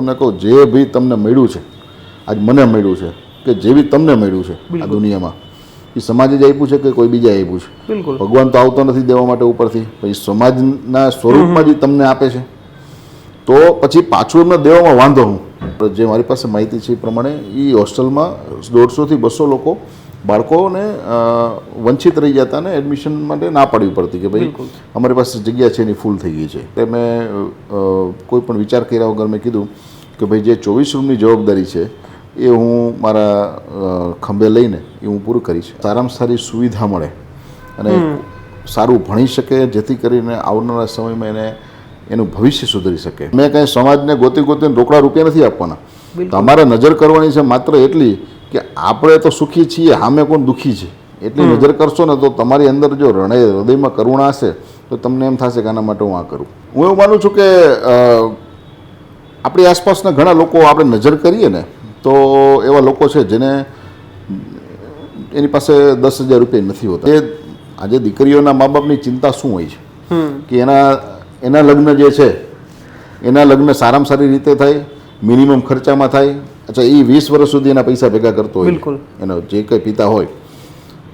તમને કહું જે બી તમને મળ્યું છે આજ મને મળ્યું છે કે જે બી તમને મળ્યું છે આ દુનિયામાં એ સમાજે જ આપ્યું છે કે કોઈ બીજા આપ્યું છે? ભગવાન તો આવતો નથી દેવા માટે ઉપરથી પછી સમાજના સ્વરૂપમાં જે તમને આપે છે. તો પછી પાછું એમને દેવામાં વાંધો હું જે મારી પાસે માહિતી છે એ પ્રમાણે એ હોસ્ટેલમાં દોઢસોથી બસો લોકો બાળકોને વંચિત રહી જતા ને એડમિશન માટે ના પાડવી પડતી કે ભાઈ અમારી પાસે જગ્યા છે એની ફૂલ થઈ ગઈ છે. એટલે મેં કોઈ પણ વિચાર કર્યા વગર મેં કીધું કે ભાઈ જે ચોવીસ રૂમની જવાબદારી છે એ હું મારા ખંભે લઈને એ હું પૂરું કરીશ. સારામાં સારી સુવિધા મળે અને સારું ભણી શકે જેથી કરીને આવનારા સમયમાં એને એનું ભવિષ્ય સુધરી શકે. મેં કાંઈ સમાજને ગોતી ગોતીને રોકડા રૂપિયા નથી આપવાના. તમારે નજર કરવાની છે માત્ર એટલી કે આપણે તો સુખી છીએ સામે કોણ દુઃખી છે? એટલી નજર કરશો ને તો તમારી અંદર જો હૃદય હૃદયમાં કરુણા હશે તો તમને એમ થશે કે આના માટે હું આ કરું. હું એવું માનું છું કે આપણી આસપાસના ઘણા લોકો આપણે નજર કરીએ ને તો એવા લોકો છે જેને એની પાસે દસ હજાર રૂપિયા નથી હોતા. એ આજે દીકરીઓના મા બાપની ચિંતા શું હોય છે? કે એના એના લગ્ન જે છે એના લગ્ન સારામાં સારી રીતે થાય મિનિમમ ખર્ચામાં થાય અચ્છા એ વીસ વર્ષ સુધી એના પૈસા ભેગા કરતો હોય. બિલકુલ. એનો જે કંઈ પિતા હોય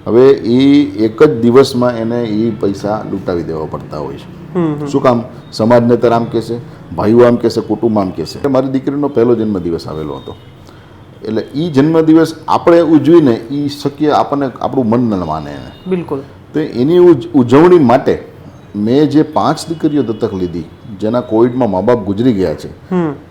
હવે એ એક જ દિવસમાં એને એ પૈસા લૂંટાવી દેવા પડતા હોય છે. શું કામ? સમાજને તર આમ કહેશે? ભાઈઓ આમ કહેશે? કુટુંબ આમ કહેશે? મારી દીકરીનો પહેલો જન્મદિવસ આવેલો હતો. એટલે એ જન્મદિવસ આપણે ઉજવીને એ શક્ય આપણને આપણું મન ન માને એને. બિલકુલ. તો એની ઉજ- ઉજવણી માટે મેં જે પાંચ દીકરીઓ દત્તક લીધી જેના કોવિડમાં મા બાપ ગુજરી ગયા છે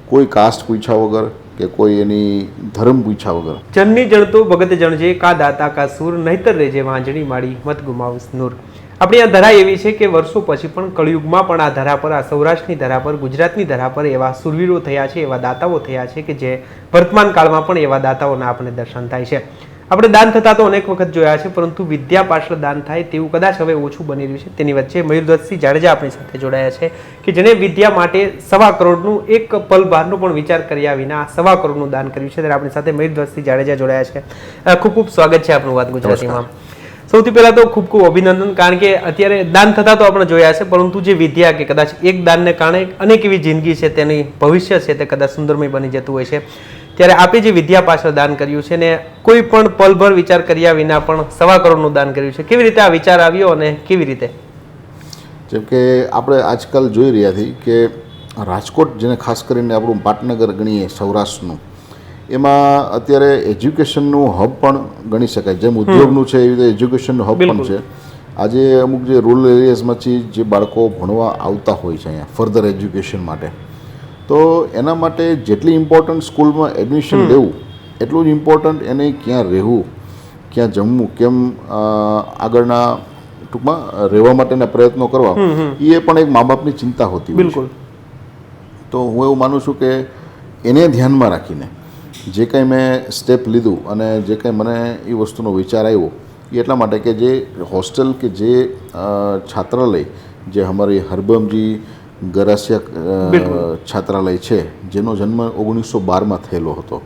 કોઈ કાસ્ટ પૂછ્યા વગર કે કોઈ એની ધર્મ પૂછ્યા વગર. જનની જણતો ભગત જણજે કા દાતા, કા સુર, નહીતર રેજે વાંજણી માડી મત ગુમાવસ નૂર. આપણી આ ધરા એવી છે કે વર્ષો પછી પણ કળિયુગમાં પણ આ ધરા પર, આ સૌરાષ્ટ્રની ધરા પર, ગુજરાતની ધરા પર એવા સુરવીરો થયા છે, એવા દાતાઓ થયા છે કે જે વર્તમાન કાળમાં પણ એવા દાતાઓના આપણને દર્શન થાય છે. આપણે દાન થતા તો અનેક વખત જોયા છે પરંતુ વિદ્યા પાછળ દાન થાય તેવું કદાચ હવે ઓછું બની રહ્યું છે. તેની વચ્ચે મયુરદત્તસિંહ જાડેજા આપણી સાથે જોડાયા છે કે જેણે વિદ્યા માટે સવા કરોડનું એક પલ બહારનો પણ વિચાર કર્યા વિના સવા કરોડનું દાન કર્યું છે. ત્યારે આપણી સાથે મયુરદત્તસિંહ જાડેજા જોડાયા છે. ખૂબ ખૂબ સ્વાગત છે આપનું વાત ગુજરાતીમાં. સૌથી પહેલા તો ખૂબ ખૂબ અભિનંદન કારણ કે અત્યારે દાન થતા તો આપણે જોયા છે પરંતુ જે વિદ્યા કે કદાચ એક દાનને કારણે અનેક એવી જિંદગી છે તેની ભવિષ્ય છે તે કદાચ સુંદરમય બની જતું હોય છે. ત્યારે આપે જે વિદ્યા પાછળ દાન કર્યું છે ને કોઈ પણ પલભર વિચાર કર્યા વિના પણ સવા કરોડનું દાન કર્યું છે. કેવી રીતે આ વિચાર આવ્યો અને કેવી રીતે? જેમ કે આપણે આજકાલ જોઈ રહ્યા છીએ કે રાજકોટ જેને ખાસ કરીને આપણું પાટનગર ગણીએ સૌરાષ્ટ્રનું એમાં અત્યારે એજ્યુકેશનનું હબ પણ ગણી શકાય. જેમ ઉદ્યોગનું છે એવી રીતે એજ્યુકેશનનું હબ પણ છે. આજે અમુક જે રૂરલ એરિયાઝમાંથી જે બાળકો ભણવા આવતા હોય છે અહીંયા ફર્ધર એજ્યુકેશન માટે. તો એના માટે જેટલી ઇમ્પોર્ટન્ટ સ્કૂલમાં એડમિશન લેવું એટલું જ ઇમ્પોર્ટન્ટ એને ક્યાં રહેવું ક્યાં જમવું કેમ આગળના ટૂંકમાં રહેવા માટેના પ્રયત્નો કરવા એ પણ એક મા બાપની ચિંતા હોતી બિલકુલ. તો હું એવું માનું છું કે એને ધ્યાનમાં રાખીને જે કંઈ મેં સ્ટેપ લીધું અને જે કંઈ મને એ વસ્તુનો વિચાર આવ્યો એ એટલા માટે કે જે હોસ્ટેલ કે જે છાત્રાલય જે અમારી હરબમજી ગરાસિયા છાત્રાલય છે જેનો જન્મ ઓગણીસો બારમાં થયેલો હતો.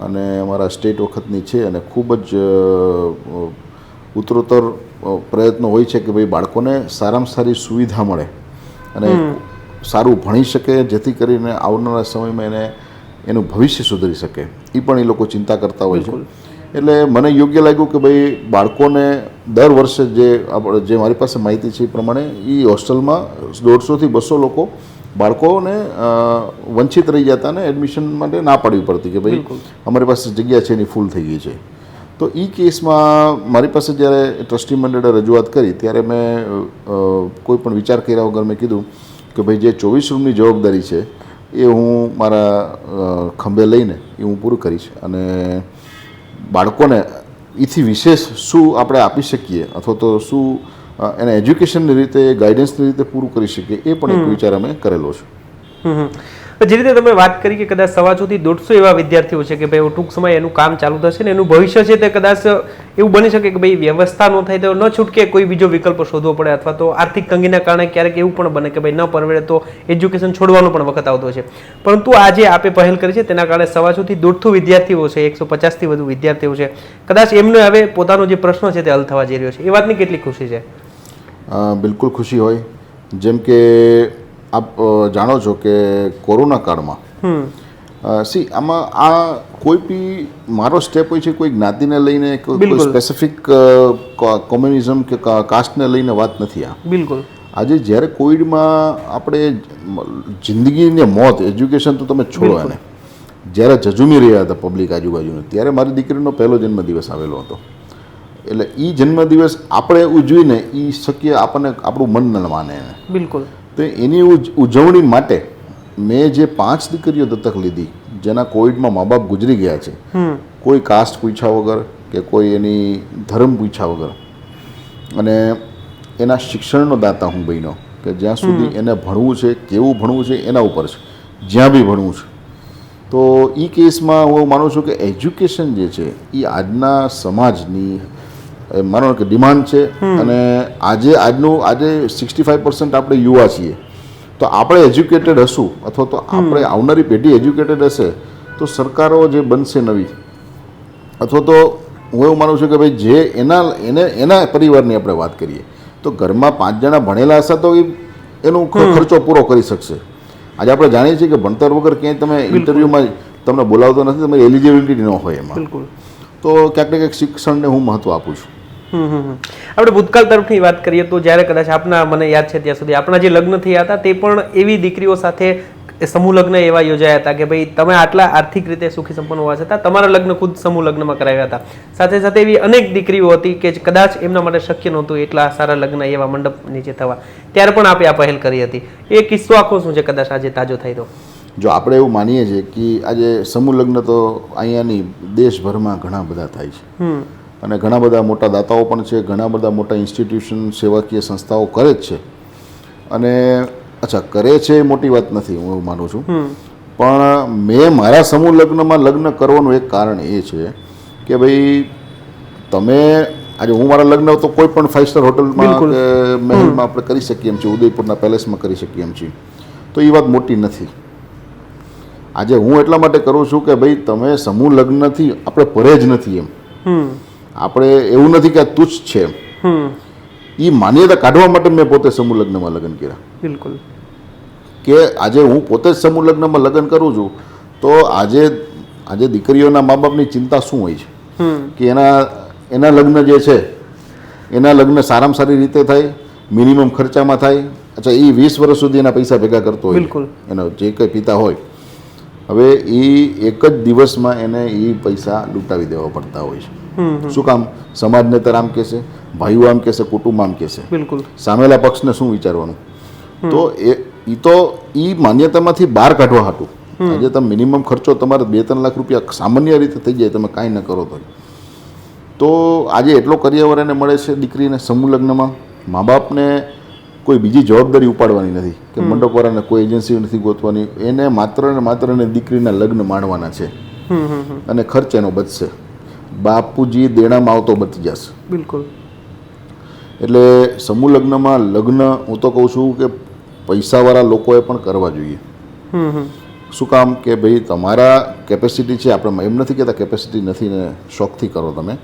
અને અમારા સ્ટેટ વખતની છે અને ખૂબ જ ઉત્તરોત્તર પ્રયત્નો હોય છે કે ભાઈ બાળકોને સારામાં સારી સુવિધા મળે. અને સારું ભણી શકે જેથી કરીને આવનારા સમયમાં એને એનું ભવિષ્ય સુધરી શકે. એ પણ એ લોકો ચિંતા કરતા હોય છે. એટલે મને યોગ્ય લાગ્યું કે ભાઈ બાળકોને દર વર્ષે જે આપણે જે મારી પાસે માહિતી છે એ પ્રમાણે એ હોસ્ટેલમાં દોઢસોથી બસો લોકો બાળકોને વંચિત રહી જતા ને એડમિશન માટે ના પાડવી પડતી કે ભાઈ અમારી પાસે જગ્યા છે એની ફૂલ થઈ ગઈ છે. તો એ કેસમાં મારી પાસે જ્યારે ટ્રસ્ટી મંડળે રજૂઆત કરી ત્યારે મેં કોઈ પણ વિચાર કર્યા વગર મેં કીધું કે ભાઈ જે ચોવીસ રૂમની જવાબદારી છે એ હું મારા ખંભે લઈને એ હું પૂરું કરીશ. અને બાળકોને એથી વિશેષ શું આપણે આપી શકીએ? અથવા તો શું એને એજ્યુકેશનની રીતે ગાઈડન્સની રીતે પૂરું કરી શકીએ? એ પણ એક વિચાર અમે કરેલો છે. જે રીતે તમે વાત કરી કે કદાચ સવાસોથી દોઢસો એવા વિદ્યાર્થીઓ છે કે ભાઈ ટૂંક સમય એનું કામ ચાલુ થશે ને એનું ભવિષ્ય છે તે કદાચ એવું બની શકે કે ભાઈ વ્યવસ્થા ન થાય તો ન છૂટકે કોઈ બીજો વિકલ્પ શોધવો પડે અથવા તો આર્થિક તંગીના કારણે ક્યારેક એવું પણ બને કે ભાઈ ન પરવડે તો એજ્યુકેશન છોડવાનો પણ વખત આવતો છે. પરંતુ આજે આપે પહેલ કરી છે તેના કારણે સવાસોથી દોઢસો વિદ્યાર્થીઓ છે, એકસો પચાસથી વધુ વિદ્યાર્થીઓ છે, કદાચ એમને હવે પોતાનો જે પ્રશ્ન છે તે હલ થવા જઈ રહ્યો છે. એ વાતની કેટલી ખુશી છે? બિલકુલ ખુશી હોય. જેમ કે આપ જાણો છો કે કોરોના કાળમાં સી આમાં આ કોઈ બી મારો સ્ટેપ હોય છે કોઈ જ્ઞાતિને લઈને કોઈ-. સ્પેસિફિક કોમ્યુનિઝમ કે કાસ્ટને લઈને વાત નથી આ. બિલકુલ. આજે જ્યારે કોવિડમાં આપણે જિંદગીને મોત એજ્યુકેશન તો તમે છોડો એને જ્યારે જજુમી રહ્યા હતા પબ્લિક આજુબાજુનું ત્યારે મારી દીકરીનો પહેલો જન્મદિવસ આવેલો હતો. એટલે એ જન્મદિવસ આપણે ઉજવીને એ શક્ય આપણને આપણું મન ન માને એને. બિલકુલ. તો એની ઉજ- ઉજવણી માટે મેં જે પાંચ દીકરીઓ દત્તક લીધી જેના કોવિડમાં મા બાપ ગુજરી ગયા છે કોઈ કાસ્ટ પૂછ્યા વગર કે કોઈ એની ધર્મ પૂછ્યા વગર. અને એના શિક્ષણનો દાતા હું બન્યો કે જ્યાં સુધી એને ભણવું છે કેવું ભણવું છે એના ઉપર છે જ્યાં બી ભણવું છે. તો એ કેસમાં હું માનું છું કે એજ્યુકેશન જે છે એ આજના સમાજની માનો કે ડિમાન્ડ છે અને આજે આજનું આજે સિક્સટી ફાઈવ પર્સન્ટ આપણે યુવા છીએ. તો આપણે એજ્યુકેટેડ હશું અથવા તો આપણે આવનારી પેઢી એજ્યુકેટેડ હશે તો સરકારો જે બનશે નવી અથવા તો હું એવું માનું છું કે ભાઈ જે એના એને એના પરિવારની આપણે વાત કરીએ તો ઘરમાં પાંચ જણા ભણેલા હશે તો એ એનો ખર્ચો પૂરો કરી શકશે. આજે આપણે જાણીએ છીએ કે ભણતર વગર ક્યાંય તમે ઇન્ટરવ્યૂમાં તમને બોલાવતો નથી તમે એલિજિબિલિટી ન હોય એમાં. તો ક્યાંક ને ક્યાંક શિક્ષણને હું મહત્વ આપું છું. આપણે ભૂતકાળ તરફની વાત કરીએ તો જ્યારે કદાચ આપના મને યાદ છે ત્યાં સુધી આપણા જે લગ્ન થયા હતા તે પણ એવી દીકરીઓ સાથે સમૂહ લગ્ન એવા યોજાયા હતા કે ભાઈ તમે આટલા આર્થિક રીતે સુખી સંપન્ન હોવા છતાં તમારા લગ્ન ખુદ સમૂહ લગ્નમાં કરાવ્યા હતા. સાથે સાથે એવી અનેક દીકરીઓ હતી કે કદાચ એમના માટે શક્ય નહોતું એટલા સારા લગ્ન એવા મંડપ નીચે થવા. ત્યારે પણ આપે આ પહેલ કરી હતી. એ કિસ્સો આખો શું છે કદાચ આજે તાજો થાય તો? જો આપણે એવું માનીએ છીએ કે આજે સમૂહ લગ્ન તો અહીંયાની દેશભરમાં ઘણા બધા થાય છે. હમ. અને ઘણા બધા મોટા દાતાઓ પણ છે ઘણા બધા મોટા ઇન્સ્ટિટ્યુશન સેવાકીય સંસ્થાઓ કરે જ છે. અને અચ્છા કરે છે એ મોટી વાત નથી હું એવું માનું છું. પણ મેં મારા સમૂહ લગ્નમાં લગ્ન કરવાનું એક કારણ એ છે કે ભાઈ તમે આજે હું મારા લગ્ન તો કોઈ પણ ફાઇવ સ્ટાર હોટલમાં. મહેલમાં આપણે કરી શકીએ એમ છીએ ઉદયપુરના પેલેસમાં કરી શકીએ એમ છીએ. તો એ વાત મોટી નથી. આજે હું એટલા માટે કરું છું કે ભાઈ તમે સમૂહ લગ્નથી આપણે પરેજ નથી એમ. આપણે એવું નથી કે આ તુચ્છ છે એ માન્યતા કાઢવા માટે મેં પોતે સમૂહ લગ્નમાં લગ્ન કર્યા. બિલકુલ. કે આજે હું પોતે જ સમૂહ લગ્નમાં લગ્ન કરું છું તો આજે આજે દીકરીઓના મા બાપની ચિંતા શું હોય છે? કે એના એના લગ્ન જે છે એના લગ્ન સારામાં સારી રીતે થાય મિનિમમ ખર્ચામાં થાય અચ્છા એ વીસ વર્ષ સુધી એના પૈસા ભેગા કરતો હોય. બિલકુલ. એનો જે કંઈ પિતા હોય હવે એ એક જ દિવસમાં એને એ પૈસા લૂંટાવી દેવા પડતા હોય છે. શું કામ? સમાજ નેતા આમ કહેશે ભાઈઓ આમ કહેશે કુટુંબ આમ કહેશે. બિલકુલ. સામેલા પક્ષને શું વિચારવાનું? તો એ ઈ તો એ માન્યતામાંથી બહાર કાઢવા હતું આજે તમે મિનિમમ ખર્ચો તમારે બે ત્રણ લાખ રૂપિયા સામાન્ય રીતે થઈ જાય તમે કાંઈ ન કરો તો. તો આજે એટલો કરિયાવર એને મળે છે દીકરીને સમૂહ લગ્નમાં મા બાપને કોઈ બીજી જવાબદારી ઉપાડવાની નથી કે મંડપવાળાને કોઈ એજન્સી નથી ગોતવાની. એને માત્ર ને માત્ર ને દીકરીના લગ્ન માણવાના છે. અને ખર્ચ એનો બચશે બાપુજી દેણામાં આવતો બચી જશે. બિલકુલ. એટલે સમૂહ લગ્નમાં લગ્ન હું તો કહું છું કે પૈસાવાળા લોકોએ પણ કરવા જોઈએ. શું કામ કે ભાઈ તમારા કેપેસિટી છે આપણે એમ નથી કહેતા કેપેસિટી નથી ને શોખથી કરો તમે.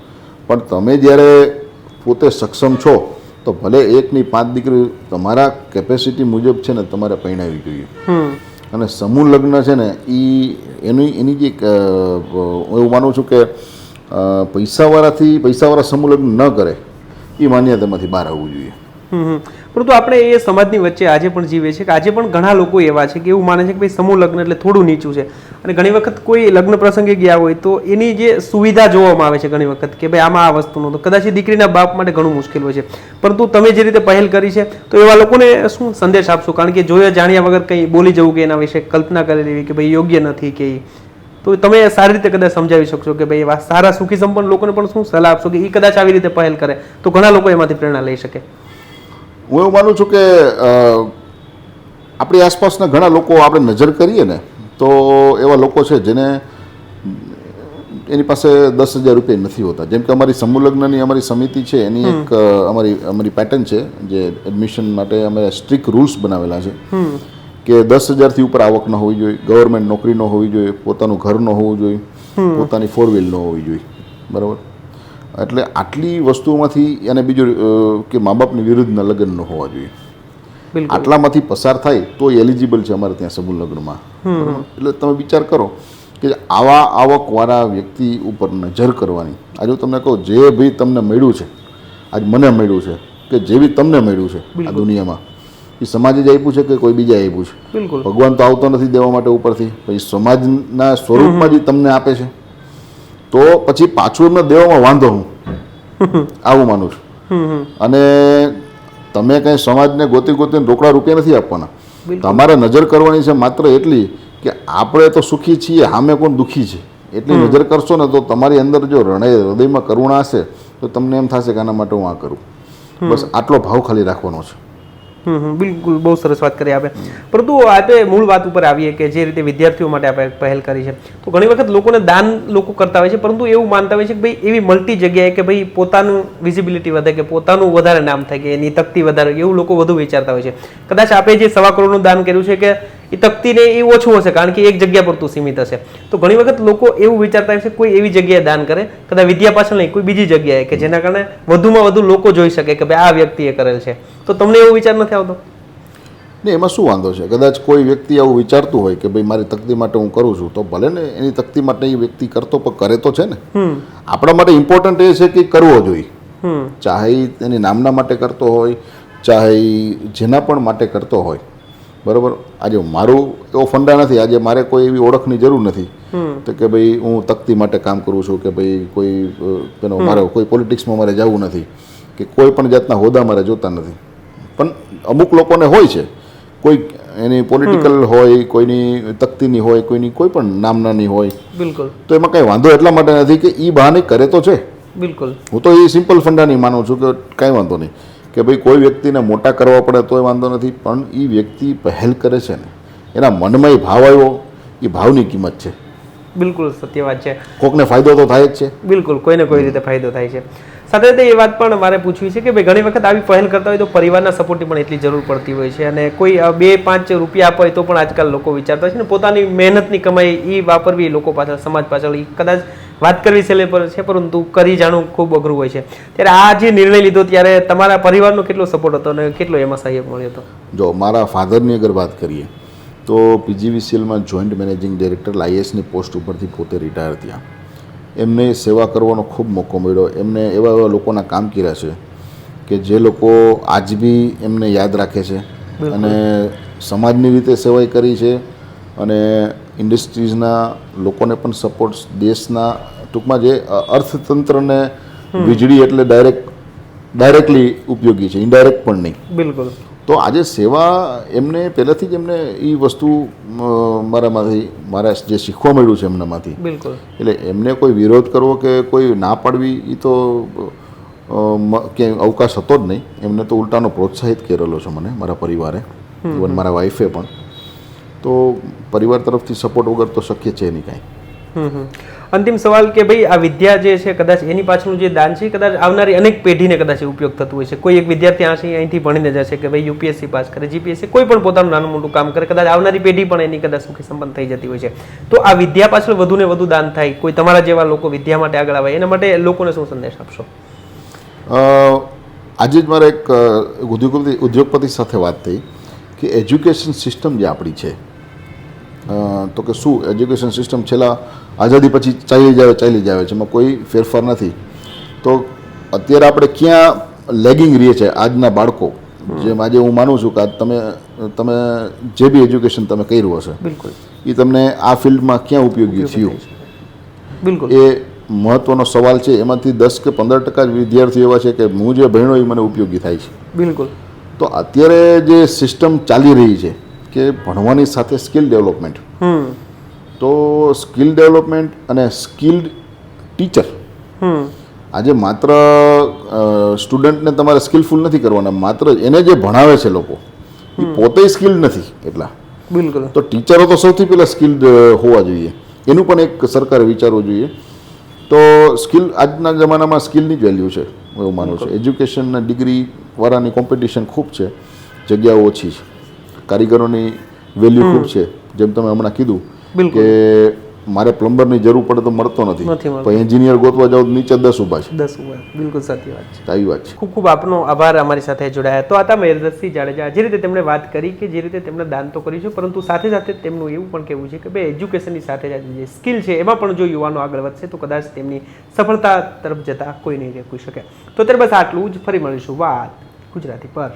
પણ તમે જ્યારે પોતે સક્ષમ છો તો ભલે એકની પાંચ દીકરી તમારા કેપેસિટી મુજબ છે ને તમારે પહેણાવી જોઈએ. હમ. અને સમૂહ લગ્ન છે ને એ એની એની જે હું એવું માનું છું કે પૈસાવાળાથી, પૈસાવાળા સમૂહ ન કરે, એ માન્યતામાંથી બહાર આવવું જોઈએ. પરંતુ આપણે એ સમાજની વચ્ચે આજે પણ જીવે છે કે આજે પણ ઘણા લોકો એવા છે કે એવું માને છે કે ભાઈ સમૂહ લગ્ન એટલે થોડું નીચું છે અને ઘણી વખત કોઈ લગ્ન પ્રસંગે ગયા હોય તો એની જે સુવિધા જોવામાં આવે છે ઘણી વખત કે ભાઈ આમાં આ વસ્તુ તો કદાચ દીકરીના બાપ માટે ઘણું મુશ્કેલ હોય છે પરંતુ તમે જે રીતે પહેલ કરી છે, તો એવા લોકોને શું સંદેશ આપશો કારણ કે જોયા જાણ્યા વગર કંઈ બોલી જવું કે એના વિશે કલ્પના કરી લેવી કે ભાઈ યોગ્ય નથી કે. તો તમે સારી રીતે કદાચ સમજાવી શકશો કે ભાઈ એવા સારા સુખી સંપન્ન લોકોને પણ શું સલાહ આપશો કે એ કદાચ આવી રીતે પહેલ કરે? તો ઘણા લોકો એમાંથી પ્રેરણા લઈ શકે. હું એવું માનું છું કે આપણી આસપાસના ઘણા લોકો આપણે નજર કરીએ ને તો એવા લોકો છે જેને એની પાસે દસ હજાર રૂપિયા નથી હોતા. જેમ કે અમારી સમૂહલગ્નની અમારી સમિતિ છે એની એક અમારી અમારી પેટર્ન છે જે એડમિશન માટે અમે સ્ટ્રિક્ટ રૂલ્સ બનાવેલા છે. કે દસ હજારથી ઉપર આવક ન હોવી જોઈએ ગવર્મેન્ટ નોકરી ન હોવી જોઈએ પોતાનું ઘર ન હોવું જોઈએ પોતાની ફોર વ્હીલ ન હોવી જોઈએ. બરાબર? એટલે આટલી વસ્તુઓમાંથી અને બીજું કે મા બાપની વિરુદ્ધના લગ્ન ન હોવા જોઈએ. આટલામાંથી પસાર થાય તો એલિજિબલ છે અમારે ત્યાં સમૂહ લગ્નમાં. એટલે તમે વિચાર કરો કે આવા આવકવાળા વ્યક્તિ ઉપર નજર કરવાની. આજે હું તમને કહું જે ભાઈ તમને મળ્યું છે આજ મને મળ્યું છે કે જે બી તમને મળ્યું છે આ દુનિયામાં એ સમાજે જ આપ્યું છે કે કોઈ બીજા આપ્યું છે? બિલકુલ. ભગવાન તો આવતો નથી દેવા માટે ઉપરથી પછી સમાજના સ્વરૂપમાં જ તમને આપે છે. તો પછી પાછું એમને દેવામાં વાંધો હું. આવું માનું છું. અને તમે કંઈ સમાજને ગોતી ગોતીને રોકડા રૂપિયા નથી આપવાના. તમારે નજર કરવાની છે માત્ર એટલી કે આપણે તો સુખી છીએ સામે કોણ દુઃખી છે? એટલી નજર કરશો ને તો તમારી અંદર જો રણય હૃદયમાં કરુણા હશે તો તમને એમ થશે કે આના માટે હું આ કરું. બસ આટલો ભાવ ખાલી રાખવાનો છે. બિલકુલ, બહુ સરસ વાત કરી આપે. પરંતુ આપણે મૂળ વાત ઉપર આવીએ કે જે રીતે વિદ્યાર્થીઓ માટે આપણે પહેલ કરી છે. તો ઘણી વખત લોકોને દાન લોકો કરતા હોય છે, પરંતુ એવું માનતા હોય છે કે ભાઈ એવી મળતી જગ્યાએ કે ભાઈ પોતાનું વિઝિબિલિટી વધે કે પોતાનું વધારે નામ થાય કે એની તકતી વધારે એવું લોકો વધુ વિચારતા હોય છે. કદાચ આપણે જે સવા કરોડનું દાન કર્યું છે કે એ તકતીને એ ઓછું હશે કારણ કે એક જગ્યા પૂરતું સીમિત હશે. તો ઘણી વખત લોકો એવું વિચારતા હોય છે કોઈ એવી જગ્યાએ દાન કરે કદાચ વિદ્યા પાછળ નહીં કોઈ બીજી જગ્યાએ કે જેના કારણે વધુમાં વધુ લોકો જોઈ શકે કે ભાઈ આ વ્યક્તિએ કરેલ છે. તો તમને એવો વિચાર નથી આવતો? ને એમાં શું વાંધો છે? કદાચ કોઈ વ્યક્તિ આવું વિચારતું હોય કે ભાઈ મારી તકતી માટે હું કરું છું તો ભલે ને એની તકતી માટે એ વ્યક્તિ કરતો પણ કરે તો છે ને. આપણા માટે ઇમ્પોર્ટન્ટ એ છે કે કરવો જોઈએ. ચાહે એની નામના માટે કરતો હોય ચાહે જેના પણ માટે કરતો હોય. બરાબર? આજે મારું એવો ફંડા નથી. આજે મારે કોઈ એવી ઓળખની જરૂર નથી. તો કે ભાઈ હું તકતી માટે કામ કરું છું કે ભાઈ કોઈ તેનો મારે કોઈ પોલિટિક્સમાં મારે જવું નથી કે કોઈ પણ જાતના હોદ્દા મારે જોતા નથી. પણ અમુક લોકોને હોય છે. કોઈ એની પોલિટિકલ હોય કોઈની તકતીની હોય કોઈની કોઈ પણ નામનાની હોય. બિલકુલ. તો એમાં કંઈ વાંધો એટલા માટે નથી કે એ બહાને કરે તો છે. બિલકુલ. હું તો એ સિમ્પલ ફંડાની માનું છું કે કાંઈ વાંધો નહીં. કે ભાઈ કોઈ વ્યક્તિને મોટા કરવા પડે તોય વાંધો નથી પણ એ વ્યક્તિ પહેલ કરે છે ને એના મનમાં એ ભાવ આવ્યો એ ભાવની કિંમત છે. બિલકુલ સત્ય વાત છે. કોકને ફાયદો તો થાય જ છે. બિલકુલ કોઈને કોઈ રીતે ફાયદો થાય છે. સાથે સાથે એ વાત પણ મારે પૂછવી છે કે ભાઈ ઘણી વખત આવી પહેલ કરતા હોય તો પરિવારના સપોર્ટની પણ એટલી જરૂર પડતી હોય છે અને કોઈ બે પાંચ રૂપિયા આપે તો પણ આજકાલ લોકો વિચારતા હોય છે ને પોતાની મહેનતની કમાઈ એ વાપરવી લોકો પાછળ સમાજ પાછળ એ કદાચ વાત કરવી સહેલે પર છે પરંતુ કરી જાણવું ખૂબ અઘરું હોય છે. ત્યારે આ જે નિર્ણય લીધો ત્યારે તમારા પરિવારનો કેટલો સપોર્ટ હતો અને કેટલો એમાં સહયોગ મળ્યો હતો? જો મારા ફાધરની અગર વાત કરીએ તો પીજીવીસીએલમાં જોઈન્ટ મેનેજિંગ ડિરેક્ટર આઈએસની પોસ્ટ ઉપરથી પોતે રિટાયર થયા. એમને સેવા કરવાનો ખૂબ મોકો મળ્યો. એમને એવા એવા લોકોના કામ કર્યા છે કે જે લોકો આજ બી એમને યાદ રાખે છે અને સમાજની રીતે સેવાય કરી છે અને ઇન્ડસ્ટ્રીઝના લોકોને પણ સપોર્ટ દેશના ટૂંકમાં જે અર્થતંત્રને વીજળી એટલે ડાયરેક્ટ ડાયરેક્ટલી ઉપયોગી છે ઇનડાયરેક્ટ પણ નહીં. બિલકુલ. તો આજે સેવા એમને પહેલાંથી જ એમને એ વસ્તુ મારામાંથી મારા જે શીખવા મળ્યું છે એમનામાંથી. બિલકુલ. એટલે એમને કોઈ વિરોધ કરવો કે કોઈ ના પાડવી એ તો ક્યાંય અવકાશ હતો જ નહીં. એમને તો ઉલટાનો પ્રોત્સાહિત કરેલો છે મને મારા પરિવારે. ઇવન મારા વાઈફે પણ. તો પરિવાર તરફથી સપોર્ટ વગર તો શક્ય છે નહીં કાંઈ. અંતિમ સવાલ કે ભાઈ આ વિદ્યા જે છે કદાચ એની પાછળનું જે દાન છે કદાચ આવનારી અનેક પેઢીને કદાચ ઉપયોગ થતું હોય છે. કોઈ એક વિદ્યાર્થી આશી અહીંથી ભણીને જશે કે ભાઈ યુપીએસસી પાસ કરે જીપીએસસી કોઈ પણ પોતાનું નાનું મોટું કામ કરે કદાચ આવનારી પેઢી પણ એની કદાચ સુખી સંપન્ન થઈ જતી હોય છે. તો આ વિદ્યા પાછળ વધુ ને વધુ દાન થાય કોઈ તમારા જેવા લોકો વિદ્યા માટે આગળ આવે એના માટે લોકોને શું સંદેશ આપશો? આજે જ મારે એક ઉદ્યોગપતિ ઉદ્યોગપતિ સાથે વાત થઈ કે એજ્યુકેશન સિસ્ટમ જે આપણી છે તો કે શું એજ્યુકેશન સિસ્ટમ છેલ્લા આઝાદી પછી ચાલી જાય ચાલી જાય છે એમાં કોઈ ફેરફાર નથી. તો અત્યારે આપણે ક્યાં લેગિંગ રહીએ છે આજના બાળકો? જેમ આજે હું માનું છું કે આજ તમે તમે જે બી એજ્યુકેશન તમે કર્યું હશે બિલકુલ. એ તમને આ ફિલ્ડમાં ક્યાં ઉપયોગી થયું? બિલકુલ. એ મહત્વનો સવાલ છે એમાંથી દસ કે પંદર ટકા જ વિદ્યાર્થીઓ એવા છે કે હું જે ભણ્યો એ મને ઉપયોગી થાય છે. બિલકુલ. તો અત્યારે જે સિસ્ટમ ચાલી રહી છે કે ભણવાની સાથે સ્કિલ ડેવલપમેન્ટ. તો સ્કિલ ડેવલપમેન્ટ અને સ્કિલ્ડ ટીચર. આજે માત્ર સ્ટુડન્ટને તમારે સ્કિલફુલ નથી કરવાના માત્ર એને જે ભણાવે છે લોકો એ પોતે સ્કિલ નથી એટલા. બિલકુલ. તો ટીચરો તો સૌથી પહેલાં સ્કિલ્ડ હોવા જોઈએ. એનું પણ એક સરકારે વિચારવું જોઈએ. તો સ્કિલ આજના જમાનામાં સ્કિલની જ વેલ્યુ છે હું એવું માનું છું. એજ્યુકેશનના ડિગ્રી વાળાની કોમ્પિટિશન ખૂબ છે જગ્યાઓ ઓછી છે. કારીગરોની વેલ્યુ ખૂબ છે જેમ તમે હમણાં કીધું. કે મારે પ્લમ્બરની જરૂર પડે તો મળતો નથી. પણ એન્જિનિયર ગોતવા જાવ નીચે દસ ઊભા છે. દસ ઊભા બિલકુલ સાચી વાત છે. સાચી વાત છે. ખૂબ ખૂબ આપનો આભાર અમારી સાથે જોડાયા. તો આતા મહેરદતસિંહ જાડેજા. જે રીતે તેમણે વાત કરી કે જે રીતે તેમણે દાન તો કર્યું છે પરંતુ સાથે સાથે તેમનું એવું પણ કહેવું છે કે ભાઈ એજ્યુકેશનની સાથે સાથે જે સ્કિલ છે એમાં પણ જો યુવાનો આગળ વધશે તો કદાચ તેમની સફળતા તરફ જતા કોઈ નહીં રોકી શકે. તો ત્યારે બસ આટલું જ. ફરી મળીશું. વાત ગુજરાતી પર.